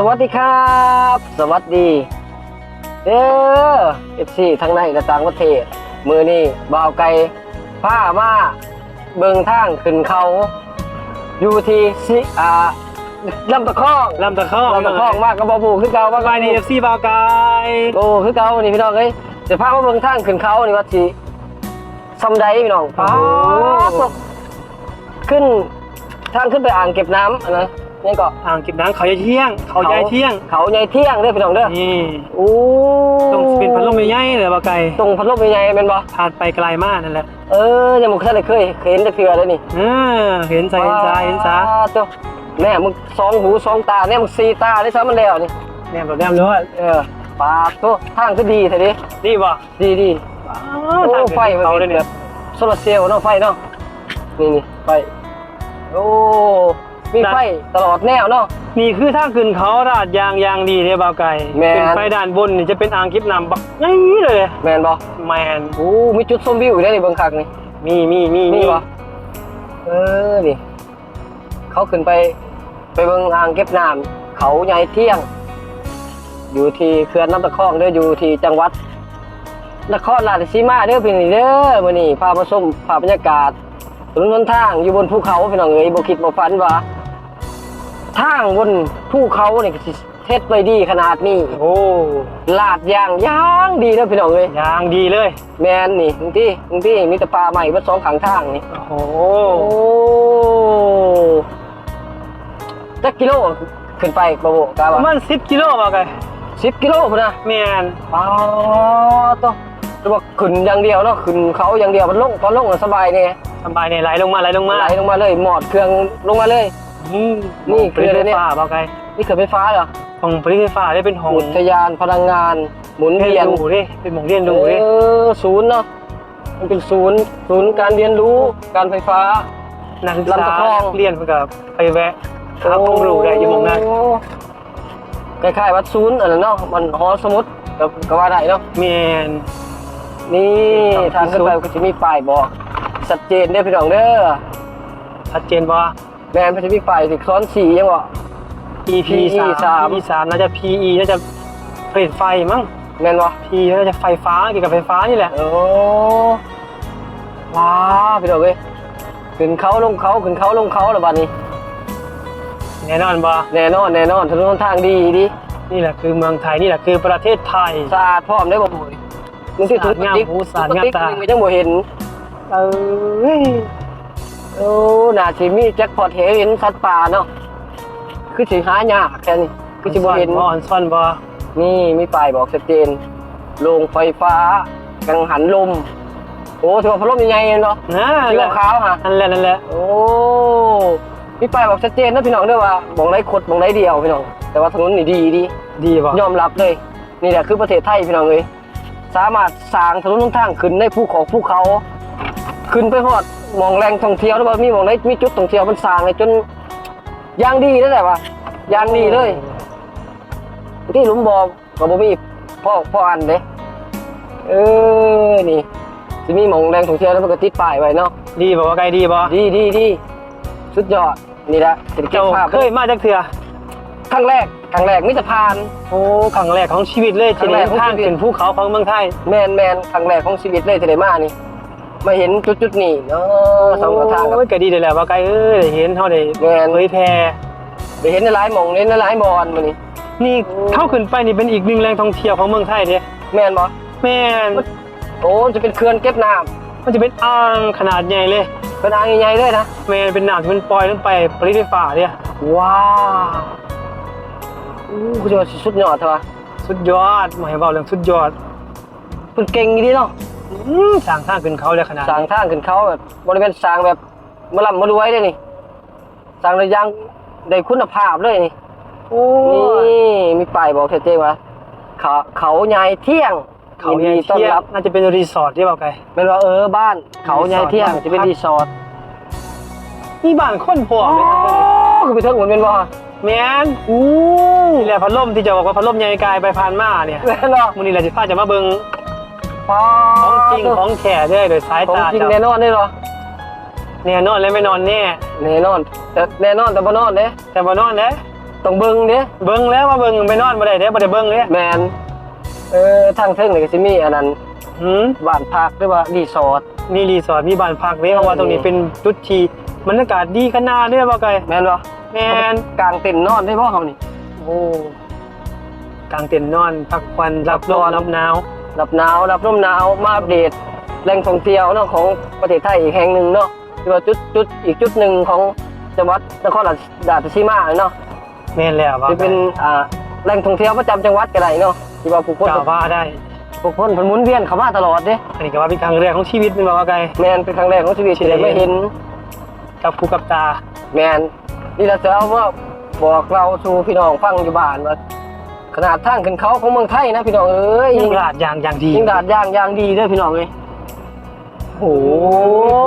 สวัสดีครับ สวัสดีเด้อเอฟซีทั้งในและต่างประเทศ มือนี่บ่าวไก่ผ้ามาเบิงทางขึ้นเขา อยู่ที่สิอ่าลำตะคองลำตะข้องลำตะคองมากกับบาบูคือเก่าว่าไปในเอฟซีบาวกายโอ้คือเก่านี่พี่น้องเอ้ยเดี๋ยวพามาเบิงทางขึ้นเขานี่ว่าสิซำใดพี่น้องป้าบขึ้นทางขึ้นไปอ่างเก็บน้ำอันนะ นี่ก็อ่างเก็บน้ำเขาใหญ่เที่ยง เขาใหญ่เที่ยง เขาใหญ่เที่ยงเด้อพี่น้องเด้อนี่โอ้ต้องเป็นพัดลมใหญ่ๆเลยบาวกายตรงพัดลมใหญ่ๆเป็นบ่ผ่านไปไกลมากนั่นแหละเออยังบ่เคยได้เคยเคยเห็นแต่เทื่อแล้วนี่อ่าเห็นใจเห็นใจเห็นจ้าว้าวเจ้าแม่มึงสองหูสองตาแน่มึงสี่ตาได้ซ้ำมันแล้วนี่แนมแบบแนมเลยเออปาดโตทางก็ดีแท้ดินี่บ่ดีดีอ้าโอ้วทางไฟขึ้นเขาเขาเลเลยยเนี่เนี่ยยโซลาร์เซลล์เนาะไฟเนาะนี่นี่ไฟโอ้ มีไฟตลอดแนวเนาะ นี่คือทางขึ้นเขาราดยางยางดีเลยบาวกายแม่นขึ้นไปด้านบนนี่จะเป็นอ่างเก็บน้ำบักใหญ่เลยแมนบ่แมนโอ้มีจุดชมวิวอยู่ได้นี่เบิ่งคักนี่มีมีมีมีบ่เออนี่เขาขึ้นไปไปเบิ่งอ่างเก็บน้ำเขาใหญ่เที่ยง อยู่ที่เขื่อนน้ำตะคองเด้ออยู่ที่จังหวัด นครราชสีมาเด้อพี่นี่เด้อมื้อนี้พามาชมภาพบรรยากาศถนนหนทางอยู่บนภูเขาพี่น้องเอ้ยบ่คิดบ่ฝันว่า ทางบนภูเขานี่ก็สิเฮ็ดไว้ดีขนาดนี้โอ้ลาดยางยางดีเด้อพี่น้องเอ้ยยางดีเลย แม่นนี่บางทีบางทีมีแต่ป่าใหม่เบิดสองข้างทางนี่ โอ้โหโอ้จักกิโลขึ้นไปบ่บ่กะประว่ามาณ10กิโลบาวกาย10กิโลพุ่นนะแมนอ๋อต้องจะบอกขึ้นอย่างเดียวเนาะขึ้นเขาอย่างเดียวมันลงตอนลงมันสบายเนี่ยสบายเนี่ยไหลลงมาไหลลงมาไหลลงมาเลยหมอดเครื่องลงมาเลย นี่นี่ผลิตคืออะไรไฟเนี่ยฟ้าเปล่าไกลนี่เกิดไฟฟ้าเหรอของผลิตไฟฟ้าได้เป็นของอุทยานพลังงาน หมุนเรีเวียยนนรู้ดิเป็นหมองเรียนรู้ดิเออศูนย์เนาะมันเป็นศูนย์ศูนย์การเรียนรู้การไฟฟ้า นักศึกลำษาตะคองเรียนเพื่อกับไปแวะหาความรู้ได้อยู่หมองนั้นโคล้ายๆวัดศูนย์อะไรเนาะมันหอสมุดกับก็ว่าได้เนาะแมนนี่ทางขึ้นไปก็จะมีป้ายบอกชัดเจนเด้อพี่น้องเด้อชัดเจนว่า แม่นมันจะมีป้ายที่ซ้อนสียังวะ EP PE 3สาม EP 3น่าจะ PE น่าจะผลิตไฟมั้งแม่นวะ P น่าจะไฟฟ้าเกี่ยวกับไฟฟ้านี่แหละ โอ้ว้าพี่ดอกเอ้ยขึ้นเขาลงเขาขึ้นเขาลงเขาแล้วบัดนี้ แน่นอนบ่แน่นอนแน่นอนถนนหนทางดีดีนี่แหละคือเมืองไทยนี่แหละคือประเทศไทยสะอาดพร้อมได้บ่บุยมึงสิถุงสะอาดงามหูสะอาดงามตาถุงพลสติกมึงยังบ่เห็น เอ้ย โอ้น่าสิมีแจ็คพอตเห็นสัตว์ป่าเนาะคือสิหายากแค่นี้คือสิบ่เห็นบ่ออนซ่อนบ่นี่มีป้ายบอกชัดเจนโรงไฟฟ้า กังหันลม โอ้ถือว่าพัดลมใหญ่ๆเนาะนะสีแหละขาวๆฮะนั่นแหละนั่นแหละโอ้มีป้ายบอกชัดเจนนะพี่น้องด้วยว่าบองไรคดบองไรเดียวพี่น้อง แต่ว่าถนนนี่ดีดีดีบ่ยอมรับเลย นี่แหละคือประเทศไทยพี่น้องเลยสามารถสร้างถนนหนทางขึ้นในภูเขาภูเขา ขึ้นไปฮอดห มองแรงท่องเที่ยวแล้วว่ามีหมองไรมีจุดท่องเที่ยวมันสร้างให้จนอย่างดีนั่นแหละว่ะอย่างดีเลยที่หลุมบ่อก็บ่มีพ่อพ่ออันเด้เออนี่สิมีหมองแรงท่องเที่ยวแล้วมันก็ติดป้ายไว้เนาะดีบ่ว่าไกลดีบ่ดีดีดีสุดยอดนี่แหละเศรษฐกิจเจ้าภาพเคยมาจากเถื่อครั้งแรกครั้งแรกมิตรพาน โอ้ครั้งแรกของชีวิตเลยครั้ที่งแรเดิกนของทางชีวิตขึ้นภูเขาของเมืองไทย แมนแมนครั้งแรกของชีวิตเลยที่ได้มานี่ มาเห็นจุดจุดๆนี้เนาะสองทางกับโอ้ยก็ดีเลยแหละว่าไกลเอ้ยได้เห็นเฮาได้แม่น เผยแพร่ได้เห็นในหลายหมองเห็นในหลายบอลมานี่ นี่เข้าขึ้นไปนี่เป็นอีกหนึ่งแหล่งท่องเที่ยวของเมืองไทยเด้แมนบอแม่นโอ้จะเป็นเขื่อนเก็บน้มันจะเป็นอ่างขนาดใหญ่เลยำเป็นอ่างใหญ่ๆเลยนะแม่นเป็นน้ำที่มันปล่อยลงไปผลิตไฟฟ้าเนี่ยว้าวอู้คุณจะว่าสุดยอดเถอะวะสุดยอดหมายเว้าเรื่องสุดยอด เป็นเก่งดีเนาะ อืมสร้างทางขึ้นเขาเลยขนาดสร้างทางขึ้นเขาแบบบริเวณสร้างแบบมาลำมารวยเลยนี่สร้างระยางได้คุณภาพเลยนี่โอ้นี่มีป้ายบอกชัดเจนว่าเขาเขาใหญ่เที่ยงเขาใหญ่ยินดีต้อนเที่ยงรับน่าจะเป็นรีสอร์ทที่เปล่าไกลเป็นว่าเออบ้าน เขาใหญ่เที่ยงรีสอร์ทจะเป็นรีสอร์ทนี่บ้านคนพอไหมครับคือไปเทิงเหมือนเป็นว่าแม่นอู้นี่แหละพัดลมที่จะบอกว่าพัดลมใหญ่กายไปผ่านมาเนี่ยแน่นอนมื้อนี้แหละสิพาจะมาเบิ่ง ป้าของจริงของแท้เด้อโดยสายของตาจริงเจ้าแน่นอนได้เหรอแน่นอนและไม่นอนแน่แน่นอนแต่แน่นอนแต่บ่นอนเด้แต่บ่นอนเด้อต้องเบิ่งเด้เบิ่งแล้วว่าเบิ่งไปนอนบ่ได้เด้บ่ได้เบิ่งเด้แมนเออทางเทิงนี่ก็สิมีอันนั้นหืมบ้านพักหรือว่ารีสอร์ทมีรีสอร์ทมีบ้านพักเด้เพราะว่าตรงนี้เป็นจุดที่บรรยากาศดีขนาดเด้บ่ไกลแม่นบ่แม่นกลางเต็นท์นอนได้บ่เขานี่โอ้กางเต็นท์นอนพักควันรับลมพักผ่อนรับหนาว รับหนาวรับลมหนาวมาอัปเดตแหล่งท่องเที่ยวเนาะของประเทศไทยอีกแห่งหนึ่งเนาะที่ว่าจุดจุดอีกจุดหนึ่งของจังหวัดนครราชสีมาเนาะแม่นแล้วว่าที่เป็นอ่าแหล่งท่องเที่ยวประจำจังหวัดก็ได้เนาะที่ว่าผู้คนกล่าวว่าได้ผู้คนเพิ่นหมุนเวียนเข้ามาตลอดเด้อันนี้ก็ว่าเป็นครั้งแรกของชีวิตแม่นบ่ว่าไกลแมนเป็นครั้งแรกของชีวิตที่ได้มาเห็นกับผู้กับตาแมนนี่เราจะเอาว่าบอกเราสู่พี่น้องฟังอยู่บ้านว่า ขนาดทางขึ้นเขาของเมืองไทยนะพี่น้องเอ้ยยิ่งลาดอย่างอย่างดียิงดาดย่างย่างดีเด้อพี่น้องเลยโอ้โห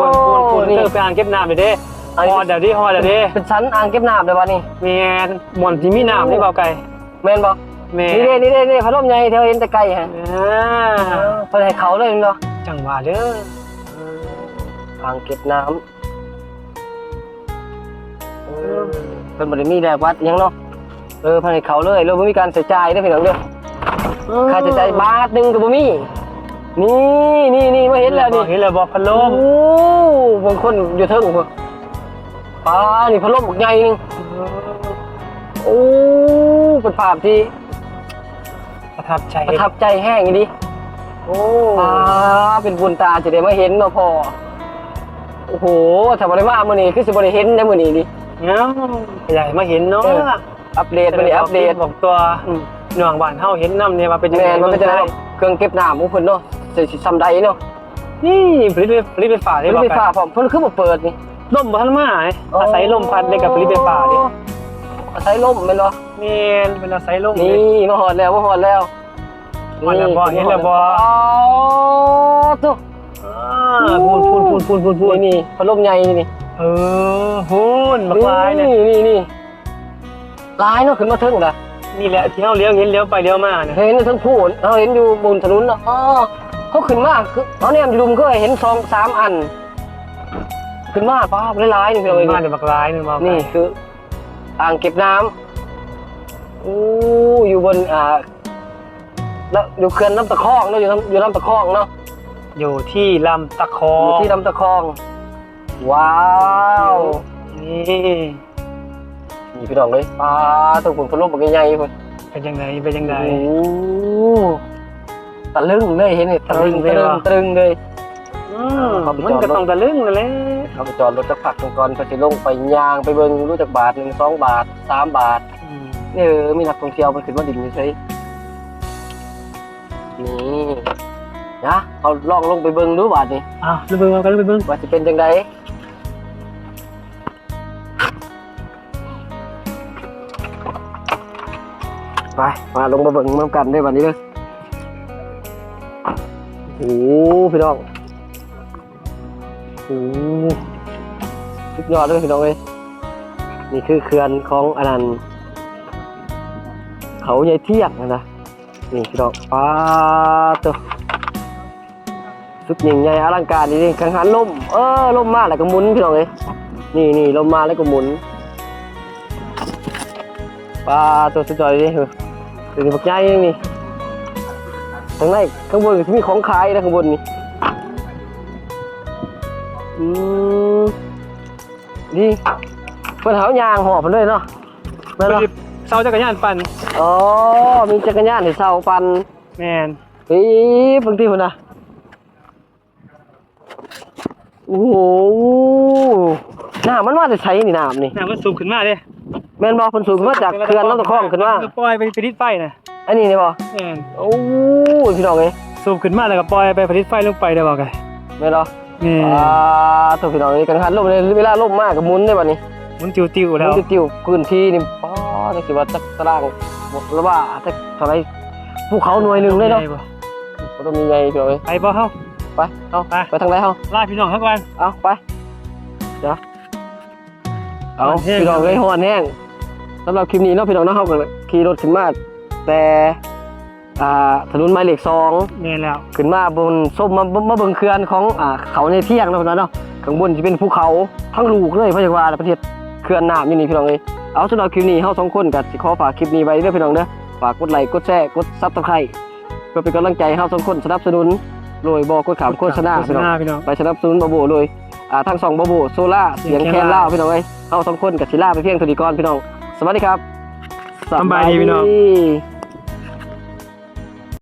ควรควรควรนี่เติมไปอ่างเก็บน้ำไปเด้อันนี้ฮอดเดี๋ยวดิฮอดเดี๋ยวดิเป็นชั้นอ่างเก็บน้ำเลยวะนี่แม่นหม่อนที่มีน้ำนี่เบาไกลแม่นบ่แม่นี่เด้นี่เด้นี่พัดลมใหญ่เธอเห็นแต่ไกลฮะอ่าเพิ่นให้เขาเลยเนาะจังหวะเด้ออ่างเก็บน้ำเออเพิ่นบ่ได้มีแบบวัดหยังเนาะ เออเพิ่นให้เขาเลยแล้วบ่มีการใช้จ่ายเด้อพี่น้องเด้อค่าใช้จ่ายบาทหนึงก็บ่มี นี่นี่นี่มาเห็นแล้วนี่ เห็นแล้วบอกพัดลโอ้มบางคนอยู่เทิงพุ่นป้านี่พัดลมบักใหญ่หนึงโอ้เป็นภาพที่ประทับใจประทับใจแห้งอย่างนี้โอ้อ่าเป็นบุญตาจะได้มาเห็นเนาะพ่อ โอ้โหถ้าบ่ได้มามื้อนี้คือสิบ่ได้เห็นในมื้อนี้ดิเนาะใหญ่มาเห็นเนาะเอออัปเดตมื้อนี้อัปเดตบอกตัวอืมหน่วงบ้านเฮาเห็นน้ำเนี่ยว่าเป็นยังแม่ไงนมันก็จะได้ได้เครื่องเก็บน้ำของเพิ่นเนาะสิสิซ้ำใดเนาะนี่ผลิตผลิตไฟฟ้าได้มันบ่ไฟไกลฟ้าพร้อมเพิ่นคือบ่เปิดนี่ลมบ่ทันมาไงอาศัยลมพัดเลยกับผลิตไฟฟ้าดิอาศัยลมแม่นบ่แม่นเป็นอาศัยลมนี่เลยมาฮอดแล้วมาฮอดแล้วฮอดแล้วบ่เห็นแล้วบ่อ๋อตุ๊อ่าพูนพูนพูนพูนพูนพูนนี่นี่พัดลมใหญ่นี่เออพูนบักลายเนี่ยนี่นี่ ลายเนาะขึ้นมาถึงละนี่แหละที่เฮาเลี้ยวเห็นเลี้ยวไปเลี้ยวมาเนี่ยเห็นทั้งผู้เราเห็นอยู่บนถนนเนาะอ๋อเขาขึ้นมาคือเขาเนี่ยอยู่ดุมก็เห็นสองสามอัน ขึ้นมาป้าบหลายๆนี่พี่เราเองมาเดี๋ยวบักลายนึงมานี่คือ อ่างเก็บน้ำอู้อยู่บนอ่าแล้วอยู่เขื่อนลำตะคองเนาะอยู่ลำอยู่ลำตะคองเนาะ อยู่ที่ลำตะคออยู่ที่ลำตะคอง ว้าว นี่ นี่พี่น้องเลยป้าตัวผลพัดลมมันใหญ่ๆพุ่นเป็นยังไงเป็นยังไง โอ้ตะลึงเลยเห็นไหมตะลึงตะตะลึลึงงตะลึงเลย อืมมันก็ต้องตะลึงนั่นแหละเขาไปจอดรถจักรพักตรงก่อนก็สิลงไปยางไปเบิ่งรู้จักบาทหนึ่งสองบาทสามบาท อืมนี่เออมีนักท่องเที่ยวมันขึ้นมาดินใช่นี่นะเขาลองลงไปเบิ่งดูบาทนี่อ้าวลูกเบิ้งเอากันลูกไปเบิ้งว่าจะเป็นจังได ไปมาลงมาเบิ่งมากันได้บัดนี้เลยโอ้โหพี่น้องโอ้สุดยอดเลยพี่น้องเลยนี่คือเขื่อนของอนันต์เขาใหญ่เที่ยงนะนี่พี่น้องป้าตัวสุดยิ่งใหญ่อลังการนี่กังหันลมเออลมมาแล้วก็หมุนพี่น้องเลยนี่นี่ลมมาแล้วก็หมุนป้าตัวสุดยอดเลย เหรอตัวนี้บักใหญ่นี่ข้างในข้างบนก็จะมีของขายนะข้างบนนี่อืมดีเพิ่นเขายางหอบมันด้วยเนาะแม่นเนาะเสาจักรยานปั่นอ๋อมีจักรยานให้เช่าปันแมนเฮ้ยบางทีพุ่นน่ะโอ้โหน้ำมันมาแต่ใช้นี่น้ำนี่น้ำมันสูบขึ้นมาเด้ แม่นบ่เพิ่นสูงขึ้นมาจากเขื่อนลำตะคองขึ้นมาปล่อยไปผลิตไฟนะอันนี้นี่บ่แมนโอ้ยพี่น้องเอ้ยสูบขึ้นมาแล้วก็ปล่อยไปผลิตไฟลงไปได้บ่ไงแม่นเนาะนี่อ่าตัวพี่น้องเอ้ยกังหันลมเลยเวลาลมมากก็หมุนได้บัดนี้มันติวๆแล้วมันจะติวพื้นที่นี่ป้อจะสิว่าจักตารางบอกแล้วว่าจักเท่าไหรภูเขาหน่วยหนึ่งเลยเนาะบ่ต้องมีใหญ่เดียวเลยไปบ่เฮาไปเอาไปไปทางไหนเฮาลาพี่น้องทั้งวันเอาไปเดี๋ยวเอาฮ้อนแห้งพี่น้องเลยฮ้อนแห้ง สำหรับคลิปนี้เนาะพี่น้องเนาะเฮาก็ขี่รถขึ้นมาแต่อ่าถนนหมายเลขสองแม่นแล้วขึ้นมาบนส้มมามาเบิ่งเขื่อนของอ่าเขาในเที่ยงเนาะพี่น้องเนาะข้างบนจะเป็นภูเขาทั้งลูกเลยเพราะว่าประเทศเขื่อนน้ำอยู่นี่พี่น้องเอ้ยเอาสำหรับคลิปนี้เฮาสองคนก็สิขอฝากคลิปนี้ไว้เด้อพี่น้องเด้อฝากกดไลค์กดแชร์กด Subscribe เพื่อเป็นกำลังใจให้เฮาสองคนสนับสนุนโดยบ่กดขามโฆษณาโฆษพี่น้อง ณาพี่น้อง ไปสนับสนุนบาโบเลยอ่าทั้งสองบาโบโซล่าเสียงแคนล่าวพี่น้องเอ้ยเฮาสองคนกับศิลาไปเพียงเท่านี้ก่อนพี่น้อง สวัสดีครับสบายดีพี่น้อง